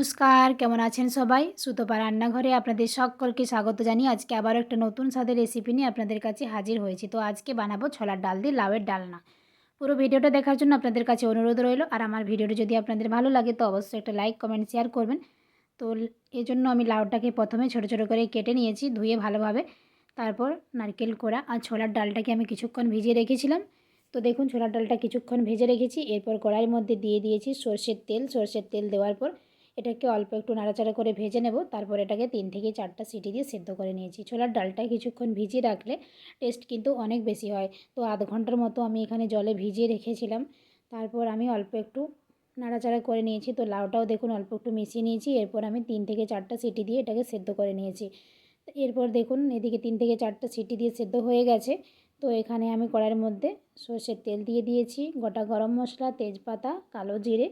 নমস্কার, কেমন আছেন সবাই? সুতপা রান্নাঘরে আপনাদের সকলকে স্বাগত জানিয়ে আজকে আবারও একটা নতুন স্বাদের রেসিপি নিয়ে আপনাদের কাছে হাজির হয়েছি। তো আজকে বানাবো ছোলার ডাল দিয়ে লাউয়ের ডালনা। পুরো ভিডিওটা দেখার জন্য আপনাদের কাছে অনুরোধ রইল। আর আমার ভিডিওটা যদি আপনাদের ভালো লাগে তো অবশ্যই একটা লাইক কমেন্ট শেয়ার করবেন। তো এই জন্য আমি লাউটাকে প্রথমে ছোট ছোট করে কেটে নিয়েছি ধুয়ে ভালোভাবে। তারপর নারকেল কোড়া আর ছোলার ডালটাকে আমি কিছুক্ষণ ভিজিয়ে রেখেছিলাম। তো দেখুন ছোলার ডালটা কিছুক্ষণ ভেজে রেখেছি। এরপর কড়াইয়ের মধ্যে দিয়ে দিয়েছি সর্ষের তেল। সর্ষের তেল দেওয়ার পর এটাকে অল্প একটু নাড়াচাড়া করে ভেজে নেব। তারপর এটাকে তিন থেকে চারটা সিটি দিয়ে সেদ্ধ করে নিয়েছি। ছোলার ডালটা কিছুক্ষণ ভিজিয়ে রাখলে টেস্ট কিন্তু অনেক বেশি হয়। তো আধ ঘণ্টার মতো আমি এখানে জলে ভিজিয়ে রেখেছিলাম। তারপর আমি অল্প একটু নাড়াচাড়া করে নিয়েছি। তো লাউটাও দেখুন অল্প একটু মিশিয়ে নিয়েছি। এরপর আমি তিন থেকে চারটা সিটি দিয়ে এটাকে সেদ্ধ করে নিয়েছি। এরপর দেখুন এদিকে তিন থেকে চারটা সিটি দিয়ে সেদ্ধ হয়ে গেছে। তো এখানে আমি কড়াইয়ের মধ্যে সর্ষের তেল দিয়ে দিয়েছি। গোটা গরম মশলা, তেজপাতা, কালো জিরে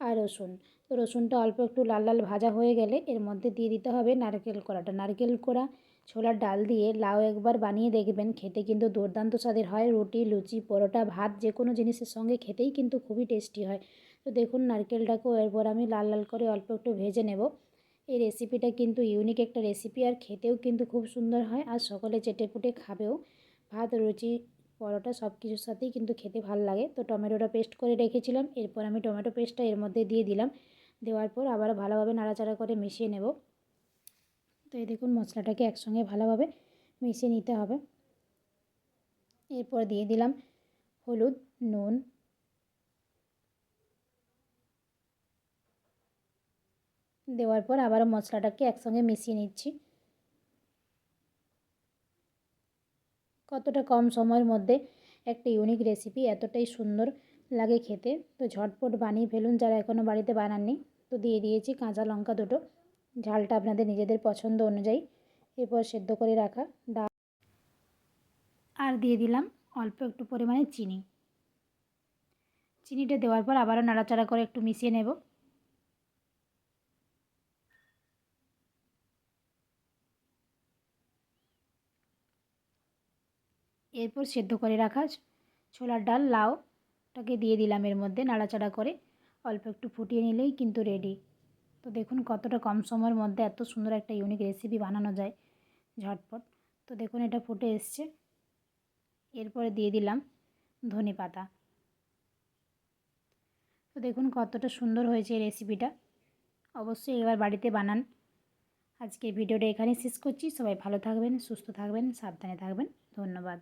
আর রসুন। তো রসুনটা অল্প একটু লাল লাল ভাজা হয়ে গেলে এর মধ্যে দিয়ে দিতে হবে নারকেল কোড়াটা। নারকেল কোড়া ছোলার ডাল দিয়ে লাউ একবার বানিয়ে দেখবেন, খেতে কিন্তু দুর্দান্ত স্বাদের হয়। রুটি, লুচি, পরোটা, ভাত যে কোনো জিনিসের সঙ্গে খেতেই কিন্তু খুবই টেস্টি হয়। তো দেখুন নারকেলটাকেও এরপর আমি লাল লাল করে অল্প একটু ভেজে নেব। এই রেসিপিটা কিন্তু ইউনিক একটা রেসিপি আর খেতেও কিন্তু খুব সুন্দর হয় আর সকলে চেটে পুটে খাবেও। ভাত, রুচি, পরোটা সব কিছুর সাথেই কিন্তু খেতে ভালো লাগে। তো টমেটোটা পেস্ট করে রেখেছিলাম, এরপর আমি টমেটো পেস্টটা এর মধ্যে দিয়ে দিলাম। দেওয়ার পর আবার ভালোভাবে নাড়াচাড়া করে মিশিয়ে নেব। তো এই দেখুন মশলাটাকে একসঙ্গে ভালোভাবে মিশিয়ে নিতে হবে। এরপর দিয়ে দিলাম হলুদ, নুন, দেওয়ার পর আবারও মশলাটাকে একসঙ্গে মিশিয়ে নিচ্ছি। কতটা কম সময়ের মধ্যে একটা ইউনিক রেসিপি এতটাই সুন্দর লাগে খেতে। তো ঝটপট বানিয়ে ফেলুন যারা এখনও বাড়িতে বানাননি। তো দিয়ে দিয়েছি কাঁচা লঙ্কা দুটো। ঝালটা আপনাদের নিজেদের পছন্দ অনুযায়ী এরপর সেদ্ধ করে রাখা ডাল। আর দিয়ে দিলাম অল্প একটু পরিমাণে চিনি। চিনিটা দেওয়ার পর আবারও নাড়াচাড়া করে একটু মিশিয়ে নেব। এরপর সেদ্ধ করে রাখা ছোলার ডাল লাউটাকে দিয়ে দিলাম এর মধ্যে নাড়াচাড়া করে। অল্প একটু ফুটিয়ে নিলেই কিন্তু রেডি তো দেখুন কতটা কম সময়ের মধ্যে এত সুন্দর একটা ইউনিক রেসিপি বানানো যায় ঝটপট। তো দেখুন এটা ফুটে এসছে। এরপরে দিয়ে দিলাম ধনে পাতা। তো দেখুন কতটা সুন্দর হয়েছে এই রেসিপিটা অবশ্যই এবার বাড়িতে বানান। আজকের ভিডিওটা এখানে শেষ করছি। সবাই ভালো থাকবেন, সুস্থ থাকবেন, সাবধানে থাকবেন। ধন্যবাদ।